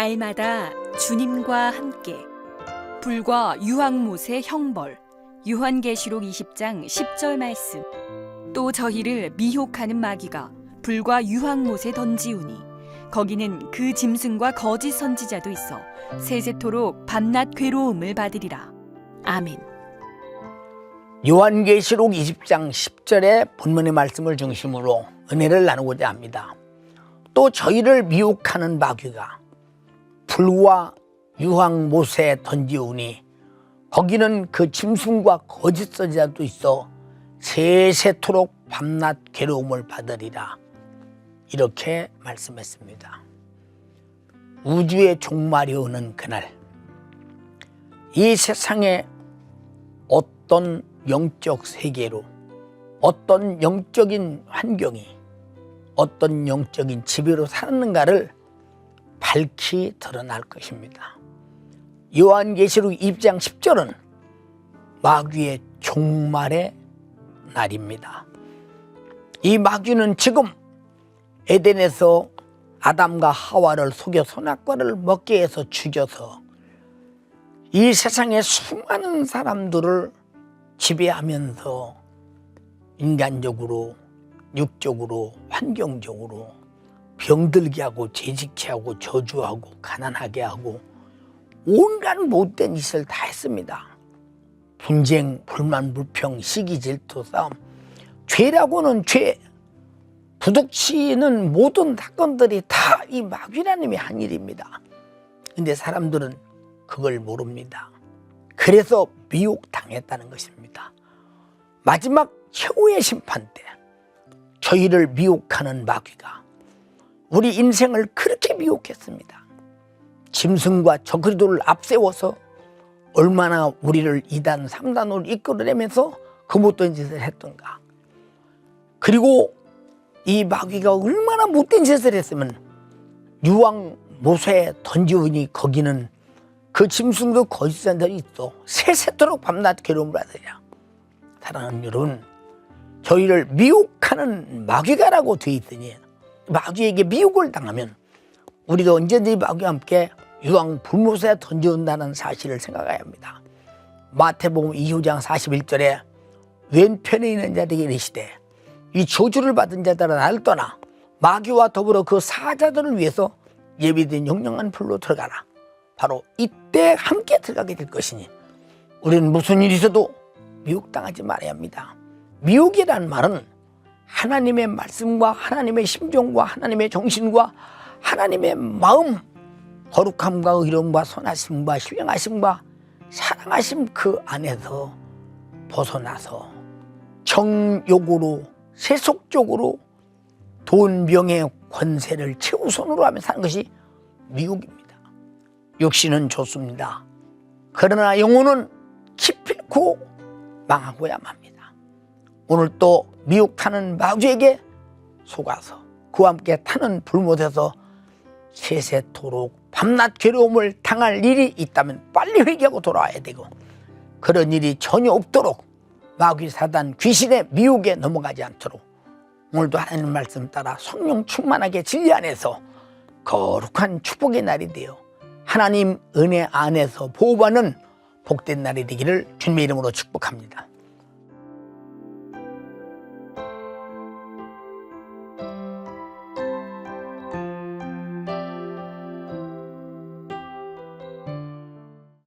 날마다 주님과 함께. 불과 유황못의 형벌. 요한계시록 20장 10절 말씀. 또 저희를 미혹하는 마귀가 불과 유황못에 던지우니 거기는 그 짐승과 거짓 선지자도 있어 세세토록 밤낮 괴로움을 받으리라. 아멘. 요한계시록 20장 10절의 본문의 말씀을 중심으로 은혜를 나누고자 합니다. 또 저희를 미혹하는 마귀가 불과 유황 못에 던지우니 거기는 그 짐승과 거짓 선지자도 있어 세세토록 밤낮 괴로움을 받으리라 이렇게 말씀했습니다. 우주의 종말이 오는 그날 이 세상에 어떤 영적 세계로 어떤 영적인 환경이 어떤 영적인 지배로 살았는가를 밝히 드러날 것입니다. 요한계시록 2장 10절은 마귀의 종말의 날입니다. 이 마귀는 지금 에덴에서 아담과 하와를 속여 선악과를 먹게 해서 죽여서 이 세상의 수많은 사람들을 지배하면서 인간적으로, 육적으로, 환경적으로 병들게 하고 재직케 하고 저주하고 가난하게 하고 온갖 못된 짓을 다 했습니다. 분쟁, 불만, 불평, 시기, 질투, 싸움. 죄라고는 죄. 부득치는 모든 사건들이 다 이 마귀라님이 한 일입니다. 근데 사람들은 그걸 모릅니다. 그래서 미혹당했다는 것입니다. 마지막 최후의 심판 때 저희를 미혹하는 마귀가 우리 인생을 그렇게 미혹했습니다. 짐승과 저그리도를 앞세워서 얼마나 우리를 이단 삼단으로 이끌어내면서 그 못된 짓을 했던가. 그리고 이 마귀가 얼마나 못된 짓을 했으면 유황 모세에 던지우니 거기는 그 짐승도 거짓한 자들이 있어 세세토록 밤낮 괴로움을 받으랴. 사랑하는 여러분, 저희를 미혹하는 마귀가라고 되어 있더니 마귀에게 미혹을 당하면 우리도 언제든지 마귀와 함께 유황 불못에 던져온다는 사실을 생각해야 합니다. 마태복음 2호장 41절에 왼편에 있는 자들에게 이르시되 이 저주를 받은 자들아 나를 떠나 마귀와 더불어 그 사자들을 위해서 예비된 영영한 불로 들어가라. 바로 이때 함께 들어가게 될 것이니 우리는 무슨 일이 있어도 미혹당하지 말아야 합니다. 미혹이라는 말은 하나님의 말씀과 하나님의 심정과 하나님의 정신과 하나님의 마음 거룩함과 의로움과 선하심과 신령하심과 사랑하심 그 안에서 벗어나서 정욕으로 세속적으로 돈, 명예, 권세를 최우선으로 하며 사는 것이 미혹입니다. 육신은 좋습니다. 그러나 영혼은 기필코 망하고야만 합니다. 오늘 또 미혹하는 마귀에게 속아서 그와 함께 타는 불못에서 세세토록 밤낮 괴로움을 당할 일이 있다면 빨리 회개하고 돌아와야 되고 그런 일이 전혀 없도록 마귀 사단 귀신의 미혹에 넘어가지 않도록 오늘도 하나님 말씀 따라 성령 충만하게 진리 안에서 거룩한 축복의 날이 되어 하나님 은혜 안에서 보호받는 복된 날이 되기를 주님의 이름으로 축복합니다.